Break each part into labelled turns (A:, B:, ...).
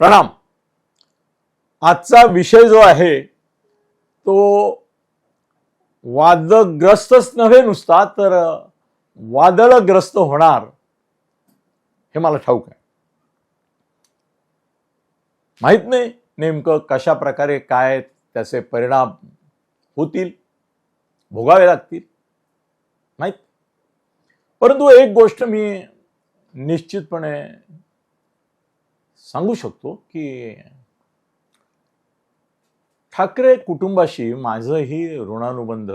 A: प्रणाम. आजचा विषय जो आहे तो वादग्रस्तच नव्हे नुसता तर वादळग्रस्त होणार हे मला ठाऊक आहे. माहीत नाही नेमकं कशा प्रकारे काय त्याचे परिणाम होतील भोगावे लागतील माहीत परंतु एक गोष्ट मी निश्चितपणे सांगू शकतो की ठाकरे कुटुंबाशी माझंही ऋणानुबंध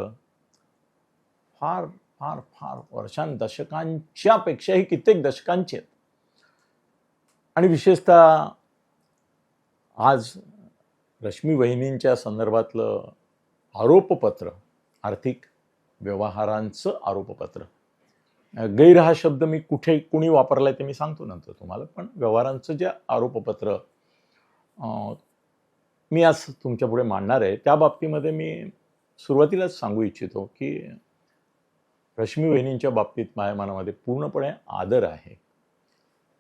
A: फार फार फार वर्षां दशकांच्या पेक्षाही कित्येक दशकांचे आहेत. आणि विशेषतः आज रश्मी वहिनींच्या संदर्भातलं आरोपपत्र आर्थिक व्यवहारांचं आरोपपत्र गैर हा शब्द मी कुठे कुणी वापरलाय ते मी सांगतो नंतर तुम्हाला. पण व्यवहारांचं जे आरोपपत्र मी आज तुमच्यापुढे मांडणार आहे त्या बाबतीमध्ये मी सुरुवातीलाच सांगू इच्छितो की रश्मी वहिनींच्या बाबतीत माझ्या मनामध्ये पूर्णपणे आदर आहे.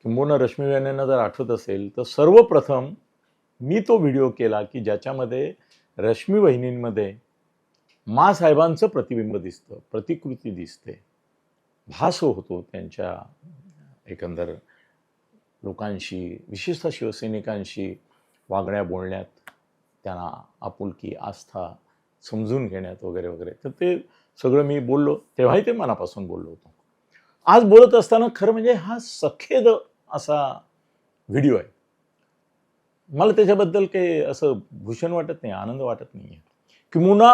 A: किंबहुना रश्मी वहिनींना जर आठवत असेल तर सर्वप्रथम मी तो व्हिडिओ केला की ज्याच्यामध्ये रश्मी वहिनींमध्ये मासाहेबांचं प्रतिबिंब दिसतं प्रतिकृती दिसते. भास होतो त्यांच्या एकंदर लोकांशी विशेषतः शिवसैनिकांशी वागण्या बोलण्यात त्यांना आपुलकी आस्था समजून घेण्यात वगैरे वगैरे. तर ते सगळं मी बोललो तेव्हाही ते मनापासून बोललो होतो. आज बोलत असताना खरं म्हणजे हा सखेद असा व्हिडिओ आहे. मला त्याच्याबद्दल काही असं भूषण वाटत नाही आनंद वाटत नाही आहे किंवा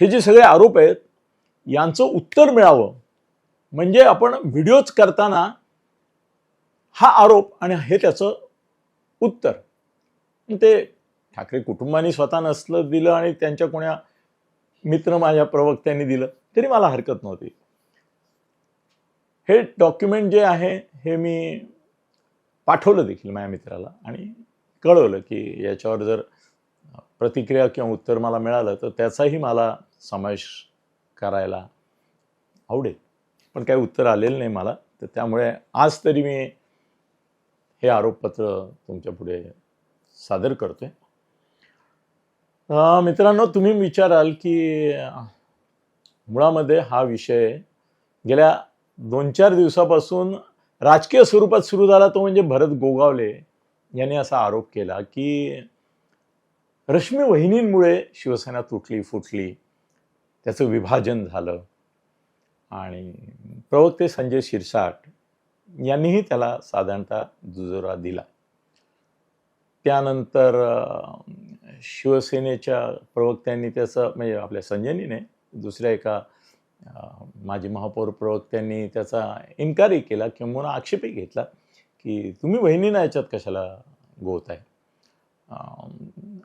A: हे जे सगळे आरोप आहेत यांचं उत्तर मिळावं. म्हणजे आपण व्हिडिओज करताना हा आरोप आणि हे त्याचं उत्तर. ते ठाकरे कुटुंबाने स्वतः नसलं दिलं आणि त्यांच्या कोण्या मित्र माझ्या प्रवक्त्यांनी दिलं तरी मला हरकत नव्हती. हे डॉक्युमेंट जे आहे हे मी पाठवलं देखील माझ्या मित्राला आणि कळवलं की याच्यावर जर प्रतिक्रिया किंवा उत्तर मला मिळालं तर त्याचाही मला समावेश करायला आवडेल. पण काही उत्तर आलेलं नाही मला. तर त्यामुळे आज तरी मी हे आरोपपत्र तुमच्यापुढे सादर करतोय. मित्रांनो तुम्ही विचाराल की मुळामध्ये हा विषय गेल्या दोन चार दिवसापासून राजकीय स्वरूपात सुरू झाला तो म्हणजे भरत गोगावले यांनी असा आरोप केला की रश्मी वहिनींमुळे शिवसेना तुटली फुटली. त्याचं विभाजन झालं. आणि प्रवक्ते संजय शिरसाट यांनीही त्याला साधारणतः दुजोरा दिला. त्यानंतर शिवसेनेच्या प्रवक्त्यांनी त्याचं म्हणजे आपल्या संजयनीने दुसऱ्या एका माजी महापौर प्रवक्त्यांनी त्याचा इन्कारही केला किंवा आक्षेपही घेतला की तुम्ही बहिणींना याच्यात कशाला गोवताय?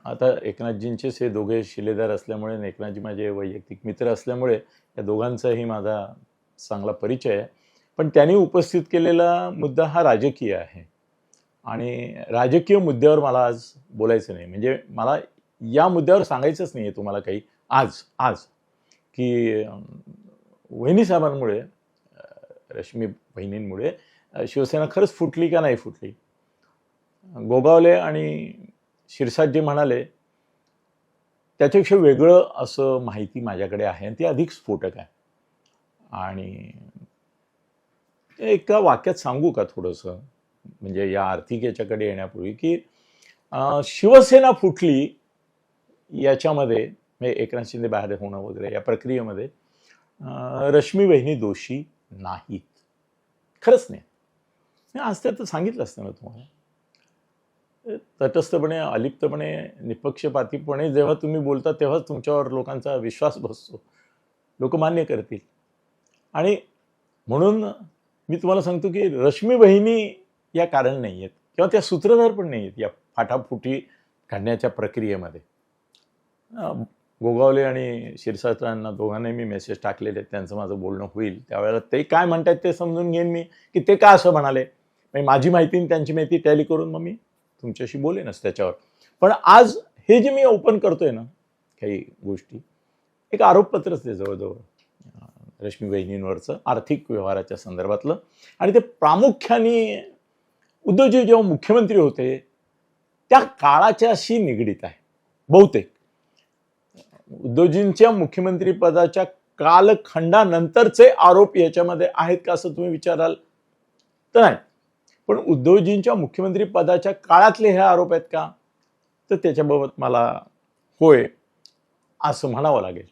A: आता एकनाथजींचेच हे दोघे शिलेदार असल्यामुळे आणि एकनाथजी माझे वैयक्तिक मित्र असल्यामुळे या दोघांचाही माझा चांगला परिचय आहे. पण त्यांनी उपस्थित केलेला मुद्दा हा राजकीय आहे. आणि राजकीय मुद्द्यावर मला आज बोलायचं नाही. म्हणजे मला या मुद्द्यावर सांगायचंच नाही आहे तुम्हाला काही. आज आज. की वहिनीसाहेबांमुळे रश्मी बहिणींमुळे शिवसेना खरंच फुटली का नाही फुटली? गोगावले आणि शिरसाटजी म्हणाले त्याच्यापेक्षा वेगळं असं माहिती माझ्याकडे आहे आणि ती अधिक स्फोटक आहे. आणि एका वाक्यात सांगू का थोडंसं? म्हणजे या आर्थिक याच्याकडे येण्यापूर्वी की शिवसेना फुटली याच्यामध्ये म्हणजे एकनाथ शिंदे बाहेर होणं वगैरे या प्रक्रियेमध्ये रश्मी वहिनी दोषी नाहीत. खरंच नाही. आज त्यात सांगितलं असतं ना तुम्हाला. तटस्थपणे अलिप्तपणे निपक्षपातीपणे जेव्हा तुम्ही बोलता तेव्हाच तुमच्यावर लोकांचा विश्वास बसतो. लोक मान्य करतील. आणि म्हणून मी तुम्हाला सांगतो की रश्मी बहिणी या कारण नाही आहेत. किंवा त्या सूत्रधार पण नाही आहेत या फाटाफुटी काढण्याच्या प्रक्रियेमध्ये. गोगावले आणि शिरसाटांना दोघांनाही मी मेसेज टाकलेले आहेत. त्यांचं माझं बोलणं होईल. त्यावेळेला ते काय म्हणतात ते समजून घेईन मी की ते का असं म्हणाले? माझी माहिती आणि त्यांची माहिती टॅली करून मग मी तुमच्याशी बोलेनच त्याच्यावर. पण आज हे जे मी ओपन करतोय ना काही गोष्टी एक आरोपपत्रच आहे जवळजवळ रश्मी वहिनींवरचं आर्थिक व्यवहाराच्या संदर्भातलं. आणि ते प्रामुख्याने उद्धवजी जेव्हा मुख्यमंत्री होते त्या काळाच्याशी निगडीत आहे बहुतेक. उद्धवजींच्या मुख्यमंत्री पदाच्या कालखंडानंतरचे आरोप याच्यामध्ये आहेत का असं तुम्ही विचाराल? तर नाही. पण उद्धवजींच्या मुख्यमंत्री पदाच्या काळातले हे आरोप आहेत का? तर त्याच्याबाबत मला होय असं म्हणावं लागेल.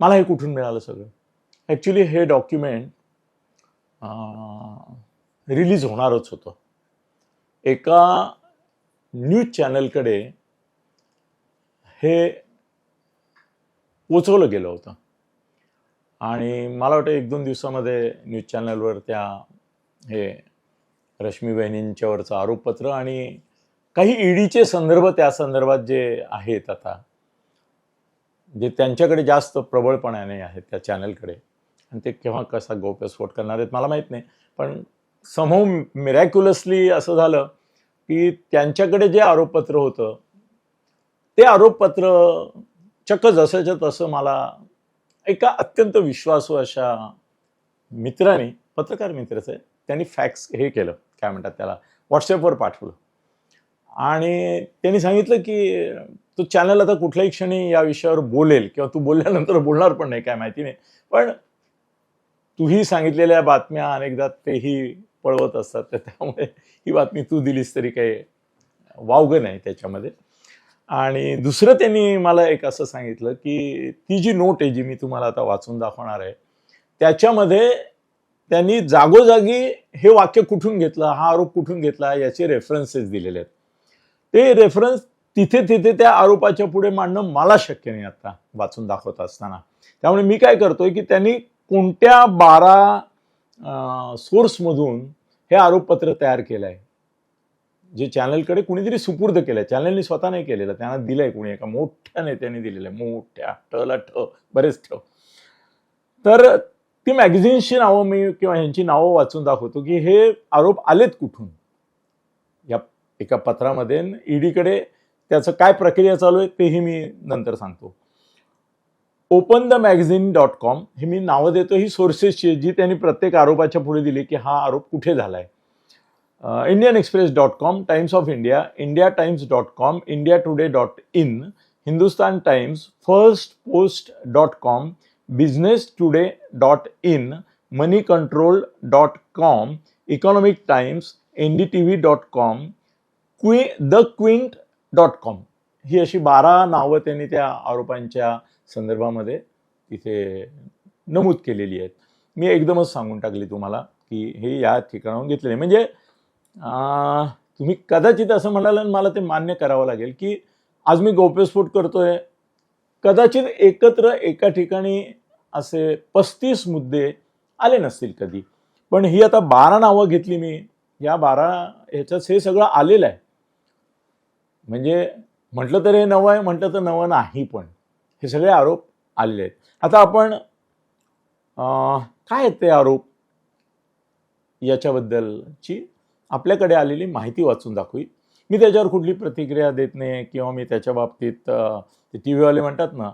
A: मला हे कुठून मिळालं सगळं? ॲक्च्युली हे डॉक्युमेंट रिलीज होणारच होतं. एका न्यूज चॅनलकडे हे पोचवलं गेलं होतं. आणि मला वाटतं एक दोन दिवसामध्ये न्यूज चॅनलवर त्या हे रश्मी बहिणींच्यावरचं आरोपपत्र आणि काही ईडीचे संदर्भ त्या संदर्भात जे आहेत आता जे त्यांच्याकडे जास्त प्रबळपणाने आहेत त्या चॅनलकडे. आणि ते केव्हा कसा गौप्यस्फोट करणार आहेत मला माहीत नाही. पण समूह मिरॅक्युलसली असं झालं की त्यांच्याकडे जे आरोपपत्र होतं ते आरोपपत्र चक्क जसंच्या तसं मला एका अत्यंत विश्वासू अशा मित्राने पत्रकार मित्राचं आहे त्यांनी फॅक्स हे केलं. काय म्हणतात त्याला? व्हॉट्सअपवर पाठवलं. आणि त्यांनी सांगितलं की तो चॅनल आता कुठल्याही क्षणी या विषयावर बोलेल किंवा तू बोलल्यानंतर बोलणार पण नाही काय माहिती नाही. पण तूही सांगितलेल्या बातम्या अनेकदा तेही पळवत असतात त्यामुळे ही बातमी तू दिलीस तरी काही वावगं नाही त्याच्यामध्ये. आणि दुसरं त्यांनी मला एक असं सांगितलं की ती जी नोट आहे जी मी तुम्हाला आता वाचून दाखवणार आहे त्याच्यामध्ये त्यांनी जागोजागी हे वाक्य कुठून घेतलं हा आरोप कुठून घेतला याचे रेफरन्सेस दिलेले आहेत. ते रेफरन्स तिथे तिथे त्या आरोपाच्या पुढे मांडणं मला शक्य नाही आता वाचून दाखवत असताना. त्यामुळे मी काय करतोय की त्यांनी कोणत्या बारा सोर्समधून हे आरोपपत्र तयार केलं आहे जे चॅनलकडे कुणीतरी सुपूर्द केलंय चॅनलने स्वतः नाही केलेलं त्यांना दिलंय कुणी एका मोठ्या नेत्याने दिलेलं आहे मोठ्या टला ठ बरेच ठ. तर ती मॅगझिन्सची नावं मी किंवा ह्यांची नावं वाचून दाखवतो की हे आरोप आलेत कुठून? या एका पत्रामध्ये ईडीकडे त्याचं काय प्रक्रिया चालू आहे तेही मी नंतर सांगतो. Open the magazine dot com हे मी नावं देतो ही सोर्सेसची जी त्यांनी प्रत्येक आरोपाच्या पुढे दिली की हा आरोप कुठे झाला आहे Indian Express dot com Times of India India Times dot com India Today dot in Hindustan Times Firstpost dot com Business Today dot in Moneycontrol dot com Economic Times N D T V dot com क्वी the Quint dot com ही अशी बारा नावं त्यांनी त्या आरोपांच्या संदर्भामध्ये तिथे नमूद केलेली आहेत. मी एकदमच सांगून टाकली तुम्हाला की हे या ठिकाणाहून घेतलेले म्हणजे तुम्ही कदाचित असं म्हणाल आणि मला ते मान्य करावं लागेल की आज मी गौप्यस्फोट करतोय. कदाचित एकत्र एका ठिकाणी असे पस्तीस मुद्दे आले नसतील कधी. पण ही आता बारा नावं घेतली मी. या बारा ह्याच्यात हे सगळं आलेलं आहे. म्हणजे म्हटलं तर हे नवं आहे म्हटलं तर नवं नाही पण. हे सगळे आरोप आलेले आहेत. आता आपण काय आहेत ते आरोप याच्याबद्दलची? आपल्याकडे आलेली माहिती वाचून दाखवी. मी त्याच्यावर कुठली प्रतिक्रिया देत नाही किंवा मी त्याच्या बाबतीत ते टी व्हीवाले म्हणतात ना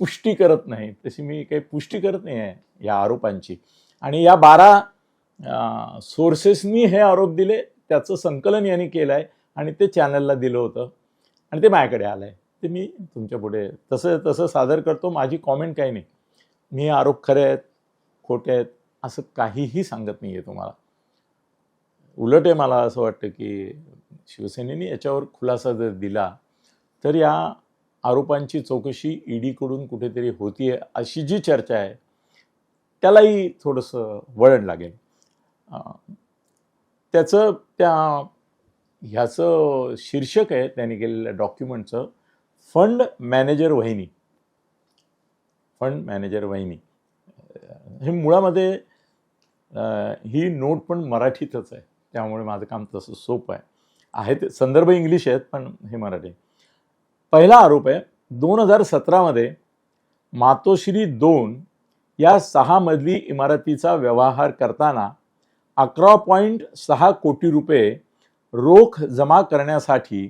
A: पुष्टी करत नाही. तशी मी काही पुष्टी करत नाही आहे या आरोपांची. आणि या बारा सोर्सेसनी हे आरोप दिले त्याचं संकलन यांनी केलं आहे आणि ते चॅनलला दिलं होतं. आणि ते माझ्याकडे आलं आहे ते मी तुमच्यापुढे तसं तसं सादर करतो माझी कॉमेंट काही नाही. मी आरोप खरे आहेत खोटे आहेत असं काहीही सांगत नाही आहे तुम्हाला. उलट आहे मला असं वाटतं की शिवसेनेने याच्यावर खुलासा जर दिला तर या आरोपांची चौकशी ईडीकडून कुठेतरी होतीये अशी जी चर्चा आहे त्यालाही थोडंसं वळण लागेल. त्याचं त्या ह्याचं शीर्षक आहे त्यांनी केलेल्या डॉक्युमेंटचं फंड मॅनेजर वहिनी. फंड मॅनेजर वहिनी. हे मुळामध्ये ही नोट पण मराठीतच आहे. त्यामुळे माझं काम तसं सोपं आहे. आहेत संदर्भ इंग्लिश आहेत पण हे मराठी. पहिला आरोप आहे दोन हजार सतरामध्ये मातोश्री दोन या सहा मजली इमारतीचा व्यवहार करताना अकरा पॉईंट सहा कोटी रुपये रोख जमा करण्यासाठी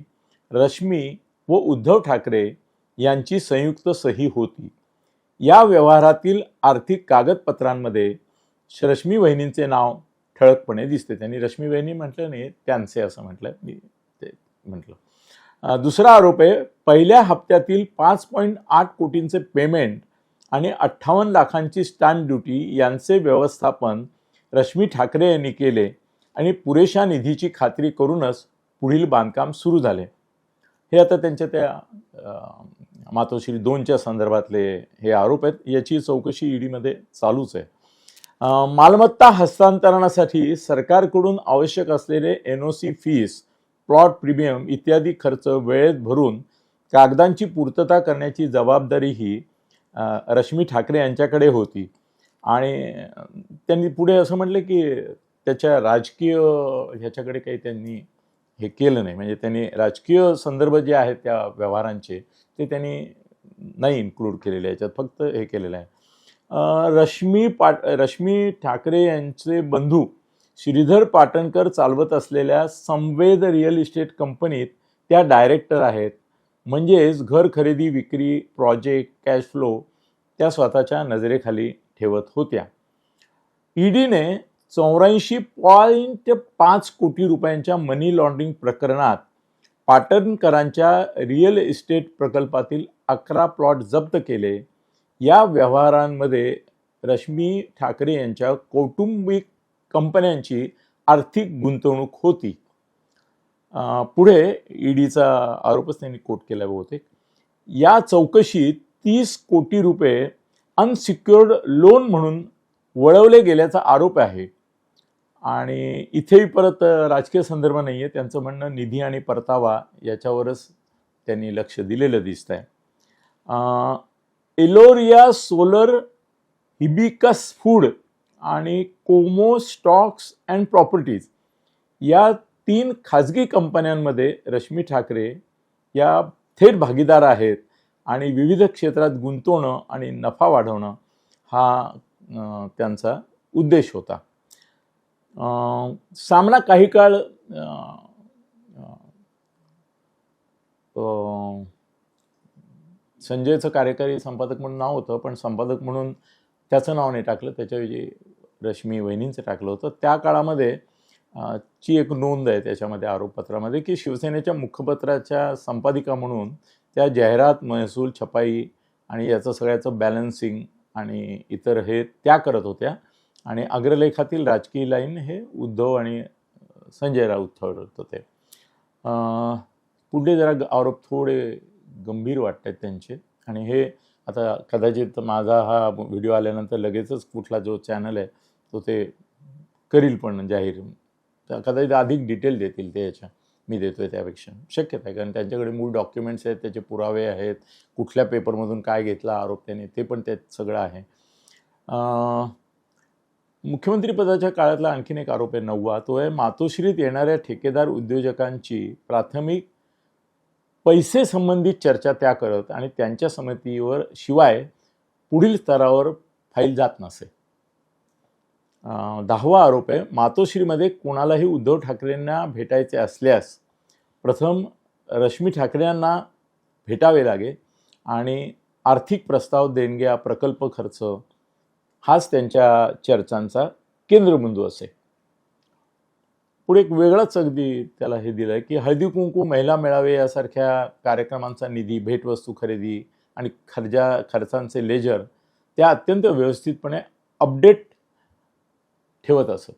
A: रश्मी व उद्धव ठाकरे यांची संयुक्त सही होती. या व्यवहारातील आर्थिक कागदपत्रांमध्ये रश्मी वहिनींचे नाव ठळकपणे दिसते. त्यांनी रश्मीबाईंनी म्हटलं नाही त्यांचे असं म्हटलं मी ते म्हटलं. दुसरा आरोप आहे पहिल्या हप्त्यातील पाच पॉईंट आठ कोटींचे पेमेंट आणि अठ्ठावन्न लाखांची स्टॅम्प ड्युटी यांचे व्यवस्थापन रश्मी ठाकरे यांनी केले आणि पुरेशा निधीची खात्री करूनच पुढील बांधकाम सुरू झाले. हे आता त्यांच्या त्या मातोश्री दोनच्या संदर्भातले हे आरोप आहेत. याची चौकशी ईडीमध्ये चालूच आहे. मालमत्ता हस्तांतरणासाठी सरकारकडून आवश्यक असलेले N O C fees plot premium इत्यादी खर्च वेळेत भरून कागदांची पूर्तता करण्याची जबाबदारी ही रश्मी ठाकरे यांच्याकडे होती. आणि त्यांनी पुढे असं म्हटलं की त्याच्या राजकीय ह्याच्याकडे काही त्यांनी हे केलं नाही. म्हणजे त्यांनी राजकीय संदर्भ जे आहेत त्या व्यवहारांचे ते त्यांनी नाही इन्क्लूड केलेले याच्यात. फक्त हे केलेलं आहे. रश्मी पाट रश्मी ठाकरे यांचे बंधू श्रीधर पाटणकर चालवत असलेल्या संवेद रिअल इस्टेट कंपनीत त्या डायरेक्टर आहेत. म्हणजेच घर खरेदी विक्री प्रोजेक्ट कॅश फ्लो त्या स्वतःच्या नजरेखाली ठेवत होत्या. ईडीने चौऱ्याऐंशी पॉईंट पाच कोटी रुपयांच्या मनी लॉन्ड्रिंग प्रकरणात पाटणकरांच्या रिअल इस्टेट प्रकल्पातील अकरा प्लॉट जप्त केले. या व्यवहारांमध्ये रश्मी ठाकरे यांच्या कौटुंबिक कंपन्यांची आर्थिक गुंतवणूक होती. पुढे ईडीचा आरोपच त्यांनी कोट केला बहुतेक. या चौकशीत तीस कोटी रुपये अनसिक्युअर्ड लोन म्हणून वळवले गेल्याचा आरोप आहे. आणि इथेही परत राजकीय संदर्भ नाही आहे त्यांचं म्हणणं निधी आणि परतावा याच्यावरच त्यांनी लक्ष दिलेलं दिसत आहे एलोरिया सोलर हिबिकस फूड आणि कोमो स्टॉक्स अँड प्रॉपर्टीज या तीन खाजगी कंपन्यांमध्ये रश्मी ठाकरे या थेट भागीदार आहेत आणि विविध क्षेत्रात गुंतवणं आणि नफा वाढवणं हा त्यांचा उद्देश होता. सामना काही काळ संजयचं कार्यकारी संपादक म्हणून नाव होतं पण संपादक म्हणून त्याचं नाव नाही टाकलं. त्याच्याऐवजी रश्मी वहिनींचं टाकलं होतं. त्या काळामध्ये ची एक नोंद आहे त्याच्यामध्ये आरोपपत्रामध्ये की शिवसेनेच्या मुखपत्राच्या संपादिका म्हणून त्या जाहिरात महसूल छपाई आणि याचं सगळ्याचं बॅलन्सिंग आणि इतर हे त्या करत होत्या. आणि अग्रलेखातील राजकीय लाईन हे उद्धव आणि संजय राऊत ठरवत होते पुढे जरा आरोप थोडे गंभीर वाटत आहेत त्यांचे. आणि हे आता कदाचित माझा हा व्हिडिओ आल्यानंतर लगेचच कुठला जो चॅनल आहे तो ते करील पण जाहीर. तर कदाचित अधिक डिटेल देतील ते याच्या मी देतोय त्यापेक्षा. शक्यता आहे कारण त्यांच्याकडे मूळ डॉक्युमेंट्स आहेत त्याचे पुरावे आहेत कुठल्या पेपरमधून काय घेतला आरोप त्याने ते पण त्यात सगळं आहे. मुख्यमंत्रीपदाच्या काळातला आणखीन एक आरोप आहे नववा. तो आहे मातोश्रीत येणाऱ्या ठेकेदार उद्योजकांची प्राथमिक पैसे संबंधित चर्चा त्या करत आणि त्यांच्या समितीवर शिवाय पुढील स्तरावर फाईल जात नसे. दहावा आरोप आहे मातोश्रीमध्ये कोणालाही उद्धव ठाकरेंना भेटायचे असल्यास प्रथम रश्मी ठाकरेंना भेटावे लागे आणि आर्थिक प्रस्ताव देणग्या प्रकल्प खर्च हाच त्यांच्या चर्चांचा केंद्रबिंदू असे. पुढे एक वेगळाच अगदी त्याला हे दिलं आहे की हळदी कुंकू महिला मेळावे यासारख्या कार्यक्रमांचा निधी भेटवस्तू खरेदी आणि खर्जा खर्चांचे लेजर त्या अत्यंत व्यवस्थितपणे अपडेट ठेवत असत.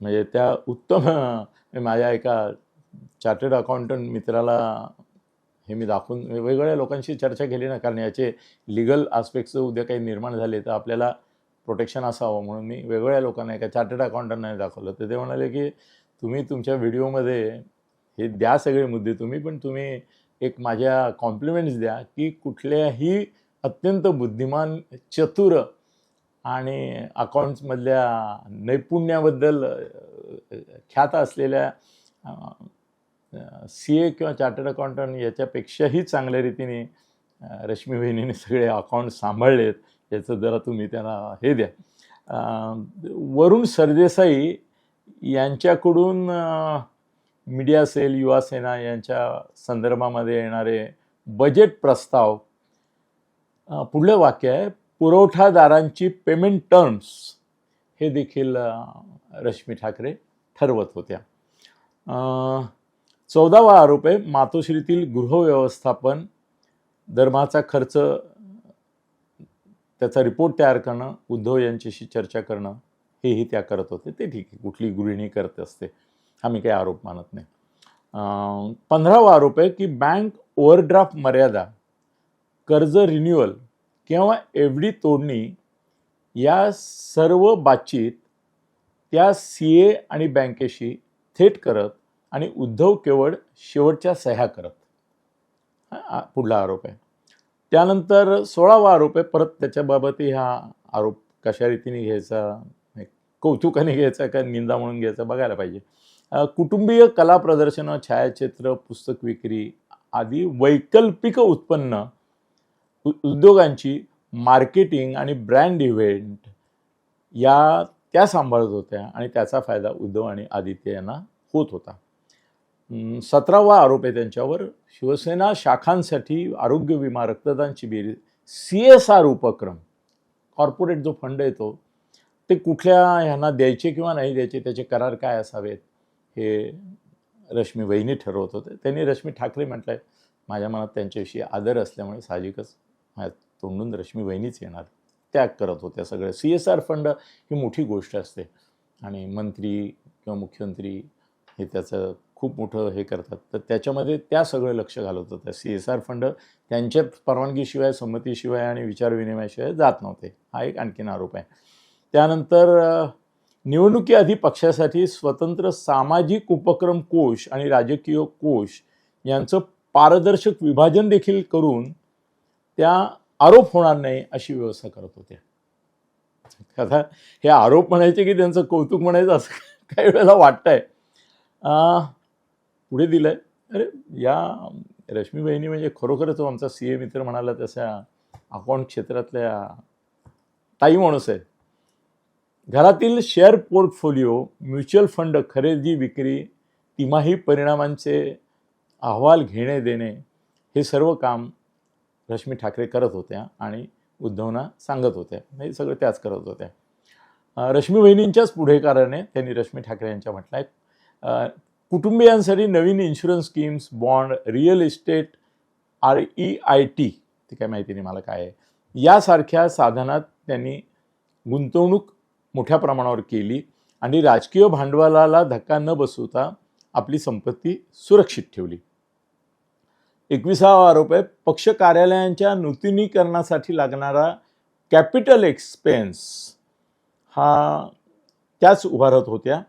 A: म्हणजे त्या उत्तम माझ्या एका चार्टर्ड अकाउंटंट मित्राला हे मी दाखवून वेगवेगळ्या लोकांशी चर्चा केली ना कारण याचे लिगल आस्पेक्ट्स उद्या काही निर्माण झाले तर आपल्याला प्रोटेक्शन असावं म्हणून मी वेगवेगळ्या लोकांना एका चार्टर्ड अकाउंटंटने दाखवलं. तर ते म्हणाले की तुम्ही तुमच्या व्हिडिओमध्ये हे द्या सगळे मुद्दे तुम्ही पण तुम्ही एक माझ्या कॉम्प्लिमेंट्स द्या की कुठल्याही अत्यंत बुद्धिमान चतुर आणि अकाउंट्समधल्या नैपुण्याबद्दल ख्यात असलेल्या सी ए किंवा चार्टर्ड अकाउंटंट याच्यापेक्षाही चांगल्या रीतीने रश्मी बहिणीने सगळे अकाउंट सांभाळलेत. याचं जरा तुम्ही त्यांना हे द्या. वरुण सरदेसाई यांच्याकडून मीडिया सेल युवासेना यांच्या संदर्भामध्ये येणारे बजेट प्रस्ताव पुढलं वाक्य आहे पुरवठादारांची पेमेंट टर्म्स हे देखील रश्मी ठाकरे ठरवत होत्या. चौदावा आरोप आहे मातोश्रीतील गृहव्यवस्थापन धर्माचा खर्च त्याचा रिपोर्ट तयार करणं उद्धव यांच्याशी चर्चा करणं हेही त्या करत होते. ते ठीक आहे कुठली गृहिणी करत असते हा मी काही आरोप मानत नाही. पंधरावा आरोप आहे की बँक ओव्हरड्राफ्ट मर्यादा कर्ज रिन्युअल किंवा एफ डी तोडणी या सर्व बातचीत त्या सी ए आणि बँकेशी थेट करत आणि उद्धव केवळ शेवटच्या सह्या करत. हा पुढला आरोप आहे. त्यानंतर सोळावा आरोप आहे. परत त्याच्याबाबतही हा आरोप कशा रीतीने घ्यायचा कौतुकाने घ्यायचा का निंदा म्हणून घ्यायचा बघायला पाहिजे. कुटुंबीय कला प्रदर्शनं छायाचित्र पुस्तक विक्री आदी वैकल्पिक उत्पन्न उ- उद्योगांची मार्केटिंग आणि ब्रँड इव्हेंट या त्या सांभाळत होत्या आणि त्याचा फायदा उद्धव आणि आदित्य यांना होत होता. सतरावा आरोप आहे त्यांच्यावर. शिवसेना शाखांसाठी आरोग्य विमा रक्तदान शिबिर सी एस आर उपक्रम कॉर्पोरेट जो फंड येतो ते कुठल्या ह्यांना द्यायचे किंवा नाही द्यायचे त्याचे करार काय असावेत हे रश्मी वहिनी ठरवत होते. त्यांनी रश्मी ठाकरे म्हटलंय माझ्या मनात त्यांच्याविषयी आदर असल्यामुळे साहजिकच माझ्या तोंडून रश्मी वहिनीच येणार. त्याग करत होत्या सगळ्या. सी एस आर फंड ही मोठी गोष्ट असते. आणि मंत्री किंवा मुख्यमंत्री हे त्याचं खूप मोठं हे करतात. तर त्याच्यामध्ये त्या सगळं लक्ष घालत होत्या सी एस आर फंड त्यांच्या परवानगीशिवाय संमतीशिवाय आणि विचारविनिमयाशिवाय जात नव्हते. हा एक आणखीन आरोप आहे. त्यानंतर निवडणुकीआधी पक्षासाठी स्वतंत्र सामाजिक उपक्रम कोश आणि राजकीय कोश यांचं पारदर्शक विभाजन देखील करून त्या आरोप होणार नाही अशी व्यवस्था करत होत्या आता हे आरोप म्हणायचे की त्यांचं कौतुक म्हणायचं असं काही वेळेला वाटतंय. पुढे पुढे दिलंय. अरे या रश्मी म्हणजे खरोखरच हो आमचा सी ए मित्र म्हणाला तशा अकाउंट क्षेत्रातल्या ताई माणूस आहे घरातील शेअर पोर्टफोलिओ म्युच्युअल फंड खरेदी विक्री तिमाही परिणामांचे अहवाल घेणे देणे हे सर्व काम रश्मी ठाकरे करत होत्या आणि उद्धवना सांगत होत्या. हे सगळं त्याच करत होत्या. रश्मी बहिणींच्याच पुढेकाराने त्यांनी रश्मी ठाकरे यांच्या म्हटलं आहे कुटुंबियांसाठी नवीन insurance schemes bond real estate R E I T ते काय माहिती नाही मला काय आहे. यासारख्या साधनात त्यांनी गुंतवणूक मोठ्या प्रमाणावर केली आणि राजकीय भांडवलाला धक्का न बसवता आपली संपत्ती सुरक्षित ठेवली. एकविसावा आरोप आहे पक्ष कार्यालयांच्या नूतनीकरणासाठी लागणारा कॅपिटल एक्सपेन्स हा त्याच उभारत होत्या.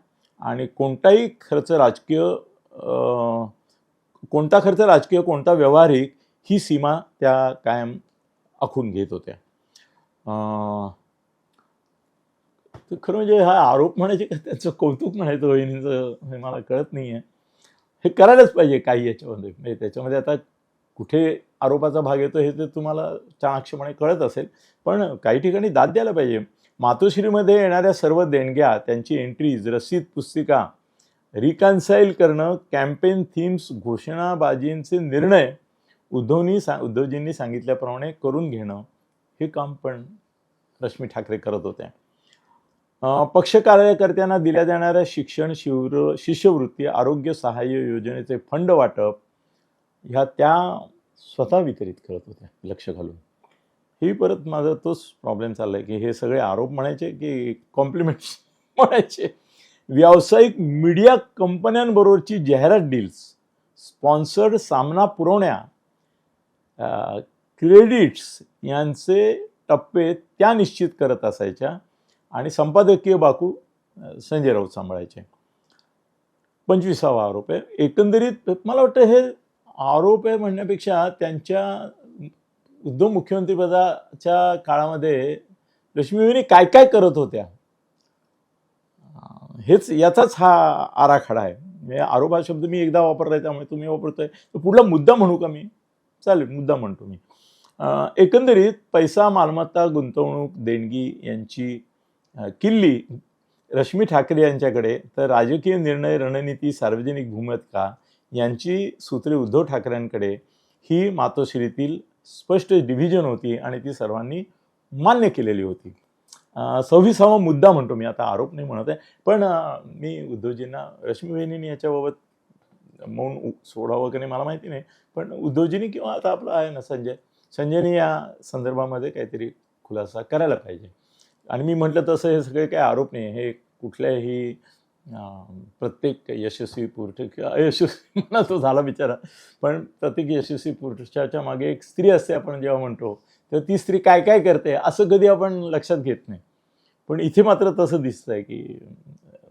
A: आणि कोणताही खर्च राजकीय कोणता खर्च राजकीय कोणता व्यावहारिक ही सीमा त्या कायम आखून घेत होत्या. तर खरं म्हणजे हा आरोप म्हणायचे का? त्यांचं कौतुक म्हणायचं वहिनींचं हे मला कळत नाही आहे हे करायलाच पाहिजे काही याच्यामध्ये. म्हणजे त्याच्यामध्ये आता कुठे आरोपाचा भाग येतो हे तर तुम्हाला चाणाक्षपणे कळत असेल. पण काही ठिकाणी दाद द्यायला पाहिजे. मातोश्रीमध्ये येणाऱ्या सर्व देणग्या त्यांची एंट्रीज रसीद पुस्तिका रिकन्साईल करणं कॅम्पेन थीम्स घोषणाबाजींचे निर्णय उद्धवनी सा उद्धवजींनी सांगितल्याप्रमाणे करून घेणं हे काम पण रश्मी ठाकरे करत होत्या पक्ष कार्यकर्त्यांना दिल्या जाणाऱ्या शिक्षण शिवर शिष्यवृत्ती आरोग्य सहाय्य योजनेचे फंड वाटप ह्या त्या स्वतः वितरित करत होत्या लक्ष घालून. हे परत माझा तोच प्रॉब्लेम चाललाय की हे सगळे आरोप म्हणायचे की कॉम्प्लिमेंट्स म्हणायचे. व्यावसायिक मीडिया कंपन्यांबरोबरची जाहिरात डील्स स्पॉन्सर्ड सामना पुरवण्या क्रेडिट्स यांचे टप्पे त्या निश्चित करत असायच्या आणि संपादकीय बाकू संजय राऊत सांभाळायचे. पंचवीसावा आरोप आहे. एकंदरीत मला वाटतं हे आरोप आहे म्हणण्यापेक्षा त्यांच्या उद्धव मुख्यमंत्रीपदाच्या काळामध्ये लक्ष्मीबाईंनी काय काय करत होत्या? हेच याचाच हा आराखडा आहे. म्हणजे आरोप हा शब्द मी एकदा वापरलाय त्यामुळे तुम्ही वापरतोय. तर पुढला मुद्दा म्हणू का मी? चालेल मुद्दा म्हणतो मी. एकंदरीत पैसा मालमत्ता गुंतवणूक देणगी यांची किल्ली रश्मी ठाकरे यांच्याकडे. तर राजकीय निर्णय रणनीती सार्वजनिक भूमिका यांची सूत्रे उद्धव ठाकरेंकडे. ही मातोश्रीतील स्पष्ट डिव्हिजन होती आणि ती सर्वांनी मान्य केलेली होती. सव्वीसावा मुद्दा म्हणतो मी आता आरोप नाही म्हणत आहे पण मी उद्धवजींना रश्मी याच्याबाबत मौन उ- सोडावं की नाही मला माहिती नाही पण उद्धवजींनी किंवा आता आपला आहे ना संजय संजयने या संदर्भामध्ये काहीतरी खुलासा करायला पाहिजे. आणि मी म्हटलं तसं हे सगळे काही आरोप नाही हे कुठल्याही प्रत्येक यशस्वी पुरुष किंवा अयशस्वी म्हणा तो झाला बिचारा. पण प्रत्येक यशस्वी पुरुषाच्या मागे एक स्त्री असते आपण जेव्हा म्हणतो तर ती स्त्री काय काय करते असं कधी आपण लक्षात घेत नाही. पण इथे मात्र तसं दिसतंय की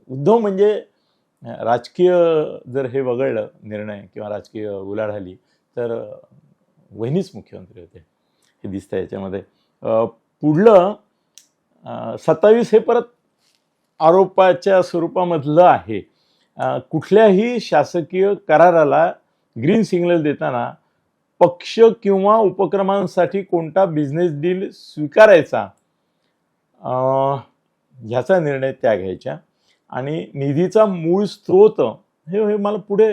A: उद्धव म्हणजे राजकीय जर हे वगळलं निर्णय किंवा राजकीय उलाढाली तर वहिनीच मुख्यमंत्री होते. हे दिसतं याच्यामध्ये. पुढलं सत्तावीस हे परत आरोपाच्या स्वरूपामधलं आहे. कुठल्याही शासकीय कराराला ग्रीन सिग्नल देताना पक्ष किंवा उपक्रमांसाठी कोणता बिझनेस डील स्वीकारायचा ह्याचा निर्णय त्या घ्यायच्या. आणि निधीचा मूळ स्रोत हे हे मला पुढे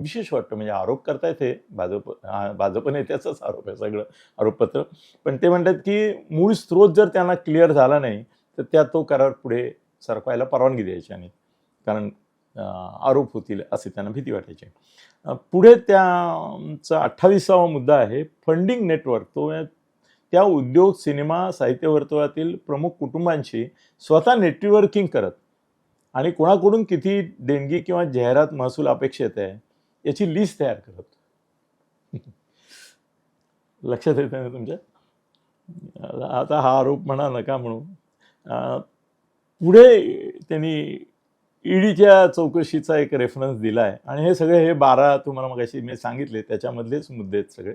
A: विशेष वाटतं. म्हणजे आरोप करतायत हे भाजप भाजप नेत्याचाच आरोप आहे सगळं आरोपपत्र. पण ते म्हणतात की मूळ स्रोत जर त्यांना क्लिअर झाला नाही तर त्या तो करार पुढे सरकवायला परवानगी द्यायची आणि कारण आरोप होतील असे त्यांना भीती वाटायची. पुढे त्यांचा अठ्ठावीसावा मुद्दा आहे फंडिंग नेटवर्क. तो त्या उद्योग सिनेमा साहित्य वर्तुळातील प्रमुख कुटुंबांशी स्वतः नेटवर्किंग करत आणि कोणाकडून किती देणगी किंवा जाहिरात महसूल अपेक्षित आहे याची लिस्ट तयार करत. लक्षात येतं ना तुमच्या? आता हा आरोप म्हणा नका म्हणू पुढे त्यांनी ईडीच्या चौकशीचा एक रेफरन्स दिला आहे आणि हे सगळे हे बारा तुम्हाला मगाशी मी सांगितले त्याच्यामधलेच मुद्दे आहेत सगळे.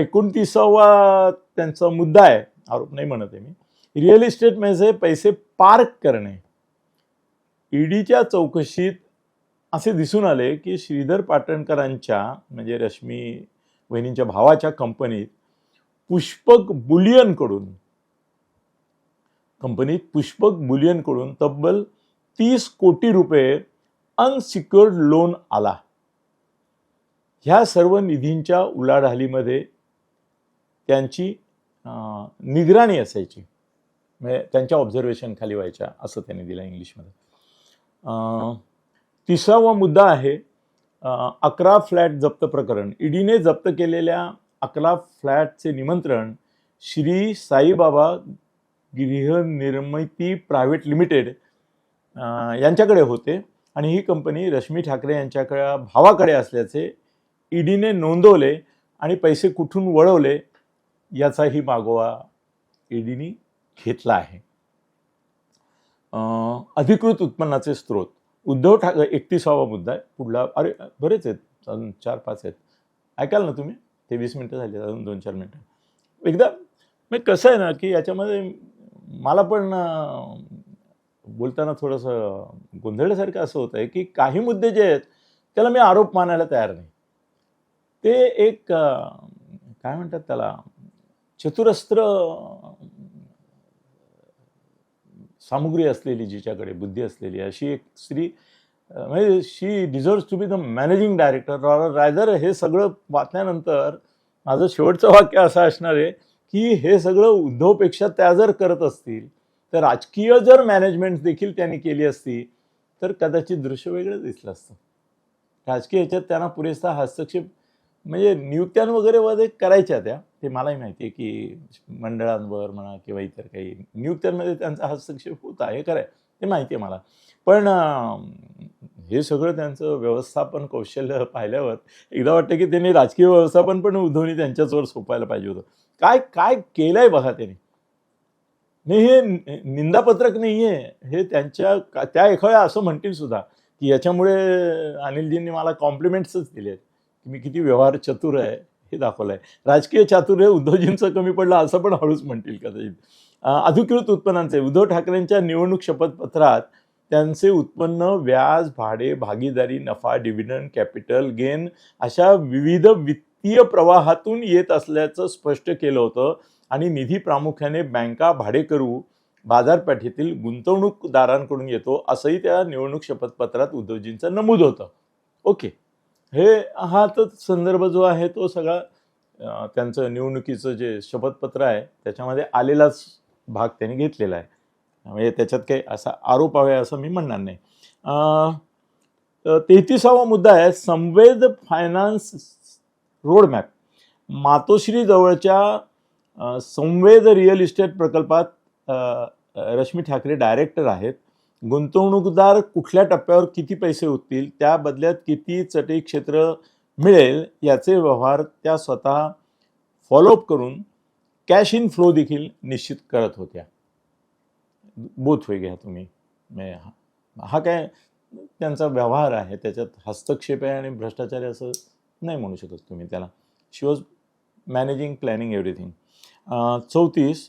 A: एकोणतीसावा त्यांचा मुद्दा आहे आरोप नाही म्हणत आहे मी. रिअल इस्टेटमध्ये पैसे पार्क करणे. ईडीच्या चौकशीत असे दिसून आले की श्रीधर पाटणकरांच्या म्हणजे रश्मी वहिनींच्या भावाच्या कंपनीत पुष्पक बुलियनकडून कंपनीत पुष्पक बुलियनकडून तब्बल तीस कोटी रुपये अनसिक्युअर्ड लोन आला. ह्या सर्व निधींच्या उलाढालीमध्ये त्यांची निगराणी असायची. म्हणजे त्यांच्या ऑब्झर्वेशन खाली व्हायच्या असं त्यांनी दिलं इंग्लिशमध्ये. तिसरावा मुद्दा आहे अकरा फ्लॅट जप्त प्रकरण. ईडीने जप्त केलेल्या अकरा फ्लॅटचे निमंत्रण श्री साईबाबा गृहनिर्मिती प्रायव्हेट लिमिटेड यांच्याकडे होते. आणि ही कंपनी रश्मी ठाकरे यांच्याकडे भावाकडे असल्याचे ईडीने नोंदवले आणि पैसे कुठून वळवले याचाही मागोवा ईडीनी घेतला आहे. अधिकृत उत्पन्नाचे स्रोत. उद्धव ठाकरे एकतीसावा मुद्दा आहे. पुढला अरे बरेच आहेत. अजून चार पाच आहेत. ऐकाल ना तुम्ही? ते वीस मिनटं झाली अजून दोन चार मिनटं. एकदा मग कसं आहे ना की याच्यामध्ये मला पण बोलताना थोडंसं गोंधळल्यासारखं असं होतं आहे की काही मुद्दे जे आहेत त्याला मी आरोप मानायला तयार नाही. ते एक काय म्हणतात त्याला चतुरस्त्र सामुग्री असलेली जिच्याकडे बुद्धी असलेली अशी एक स्त्री म्हणजे she deserves to be the managing director rather हे सगळं वाचल्यानंतर माझं शेवटचं वाक्य असं असणार आहे की हे सगळं उद्धवपेक्षा त्या जर करत असतील तर राजकीय जर मॅनेजमेंट देखील त्यांनी केली असती तर कदाचित दृश्य वेगळं दिसलं असतं. राजकीय ह्याच्यात त्यांना पुरेसा हस्तक्षेप म्हणजे नियुक्त्यां वगैरे वगैरे करायच्या त्या ते मलाही माहिती आहे की मंडळांवर म्हणा किंवा इतर काही नियुक्त्यांमध्ये त्यांचा हस्तक्षेप होता हे खरं आहे ते माहिती आहे मला. पण हे सगळं त्यांचं व्यवस्थापन कौशल्य पाहिल्यावर एकदा वाटतं की त्यांनी राजकीय व्यवस्थापन पण उद्धवनी त्यांच्याचवर सोपायला पाहिजे होतं. काय काय केलंय बघा त्यांनी. नाही हे निंदापत्रक नाही आहे हे त्यांच्या त्या एखाद्या असं म्हणतील सुद्धा की याच्यामुळे अनिलजींनी मला कॉम्प्लिमेंट्सच दिलेत की मी किती व्यवहार चतुर आहे हे दाखवलंय. राजकीय चातुर्य उद्धवजींचं कमी पडलं असं पण हळूच म्हणतील कदाचित. अधिकृत उत्पन्नांचे उद्धव ठाकरेंच्या निवडणूक शपथपत्रात त्यांचे उत्पन्न व्याज भाडे भागीदारी नफा डिव्हिडंड कॅपिटल गेन अशा विविध वित्त वित्तीय प्रवाहातून येत असल्याचं स्पष्ट केलं होतं आणि निधी प्रामुख्याने बँका भाडेकरू बाजारपेठेतील गुंतवणूकदारांकडून येतो असंही त्या निवडणूक शपथपत्रात उद्धवजींचं नमूद होतं. ओके. हे हा तर संदर्भ जो आहे तो सगळा त्यांचं निवडणुकीचं जे शपथपत्र आहे त्याच्यामध्ये आलेलाच भाग त्यांनी घेतलेला आहे. म्हणजे त्याच्यात काही असा आरोप आहे असं मी म्हणणार नाही. तेहतीसावा मुद्दा आहे संवेद फायनान्स रोडमॅप. मातोश्रीजवळच्या संवेद रिअल इस्टेट प्रकल्पात रश्मी ठाकरे डायरेक्टर आहेत. गुंतवणूकदार कुठल्या टप्प्यावर किती पैसे होतील त्या बदल्यात किती चटई क्षेत्र मिळेल याचे व्यवहार त्या स्वतः फॉलोअप करून कॅश इन फ्लो देखील निश्चित करत होत्या. बोथ वे घ्या तुम्ही म्हणजे हा- काय त्यांचा व्यवहार आहे त्याच्यात हस्तक्षेप आहे आणि भ्रष्टाचार असं नाही म्हणू शकत तुम्ही त्याला. She was managing planning everything चौतीस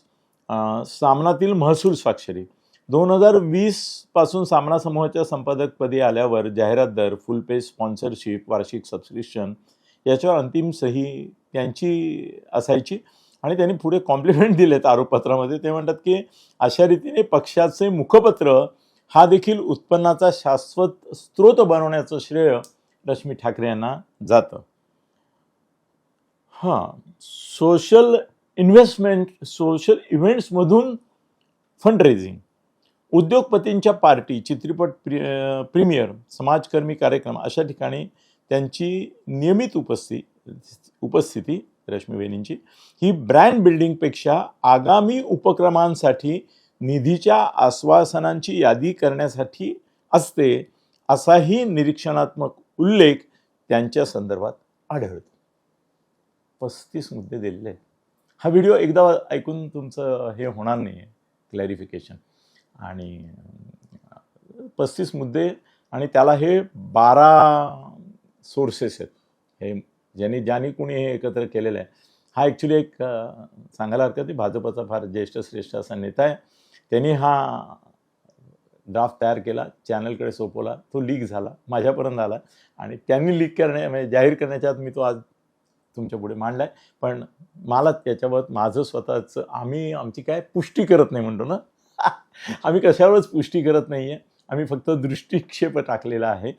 A: सामनातील महसूल स्वाक्षरी. दोन हजार वीसपासून सामना समूहाच्या संपादकपदी आल्यावर जाहिरात दर फुलपे स्पॉन्सरशिप वार्षिक सबस्क्रिप्शन याच्यावर अंतिम सही त्यांची असायची आणि त्यांनी पुढे कॉम्प्लिमेंट दिलेत आरोपपत्रामध्ये. ते म्हणतात की अशा रीतीने पक्षाचे मुखपत्र हा देखील उत्पन्नाचा शाश्वत स्रोत बनवण्याचं श्रेय रश्मी ठाकरे यांना जातं. हां सोशल इन्व्हेस्टमेंट सोशल इव्हेंट्समधून फंड रेझिंग उद्योगपतींच्या पार्टी चित्रपट प्रि प्रीमियर समाजकर्मी कार्यक्रम अशा ठिकाणी त्यांची नियमित उपस्थिती उपस्थिती रश्मी ही ब्रँड बिल्डिंगपेक्षा आगामी उपक्रमांसाठी निधीच्या आश्वासनांची यादी करण्यासाठी असते असाही निरीक्षणात्मक उल्लेख त्यांच्या संदर्भात आढळतो. पस्तीस मुद्दे दिलेले आहेत. हा व्हिडिओ एकदा ऐकून तुमचं हे होणार नाही आहे क्लॅरिफिकेशन आणि पस्तीस मुद्दे आणि त्याला हे बारा सोर्सेस आहेत. हे ज्यांनी ज्यांनी कुणी हे एकत्र केलेलं आहे. हा ॲक्च्युली एक सांगायला हरकत नाही. भाजपचा फार ज्येष्ठ श्रेष्ठ असा नेता आहे. त्यांनी हा ड्राफ्ट तयार केला चॅनलकडे सोपवला तो लीक झाला माझ्यापर्यंत आला. आणि त्यांनी लीक करण्या म्हणजे जाहीर करण्याच्या आत मी तो आज तुमच्यापुढे मांडला आहे पण मला त्याच्यावर माझं स्वतःचं आम्ही आमची काय पुष्टी करत नाही म्हणतो ना? आम्ही कशावरच पुष्टी करत नाही आहे आम्ही फक्त दृष्टिक्षेप टाकलेला आहे.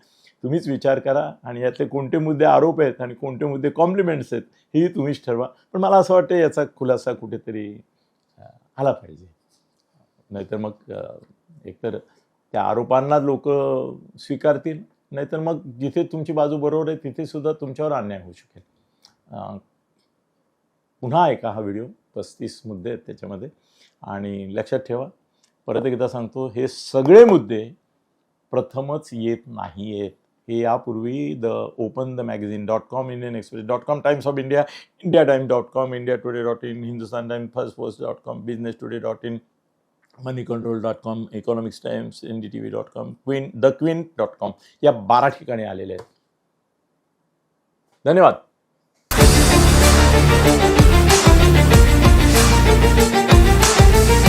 A: तुम्हीच विचार करा आणि यातले कोणते मुद्दे आरोप आहेत आणि कोणते मुद्दे कॉम्प्लिमेंट्स आहेत हेही तुम्हीच ठरवा. पण मला असं वाटतं याचा खुलासा कुठेतरी आला पाहिजे. नाहीतर मग एकतर त्या आरोपांना लोक स्वीकारतील नाहीतर मग जिथे तुमची बाजू बरोबर आहे तिथे सुद्धा तुमच्यावर अन्याय होऊ शकेल. पुन्हा ऐका हा व्हिडिओ पस्तीस मुद्दे आहेत त्याच्यामध्ये. आणि लक्षात ठेवा परत एकदा सांगतो हे सगळे मुद्दे प्रथमच येत नाही आहेत हे यापूर्वी the open the magazine dot com Indian Express dot com Times of India India Time dot com India Today dot in Hindustan Time Firstpost dot com Business Today dot in Moneycontrol dot com Economics Times N D T V dot com Quint the Quint dot com या बारा ठिकाणी आलेले आहेत धन्यवाद Thank you.